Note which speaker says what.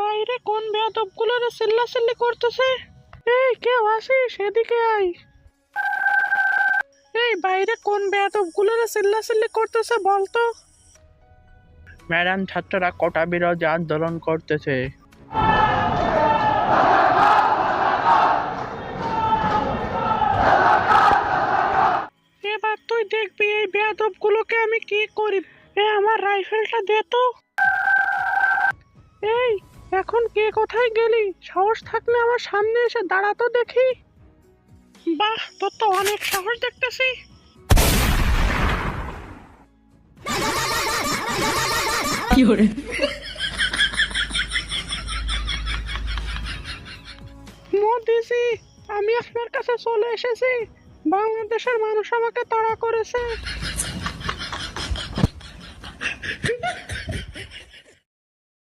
Speaker 1: বাইরে কোন বেয়াদবগুলো চিল্লাচিল্লি করতেছে? এই কেউ আসিস এদিকে আয়। এই বাইরে কোন বেয়াদবগুলো চিল্লাচিল্লি করতেছে বলতো ম্যাডাম ছাত্ররা কোটা বিরোধী আন্দোলন করতেছে? এবার তুই দেখবি এই বেয়াদব গুলোকে আমি কি করি? এ আমার রাইফেলটা দে তো। এখন কে কোথায় গেলি? সাহস থাকলে আমার সামনে এসে দাঁড়াতো দেখি। বাহ তোর তো অনেক সাহস দেখতেছি। মোদিজি আমি আপনার কাছে চলে এসেছি। বাংলাদেশের মানুষ আমাকে তাড়া করেছে।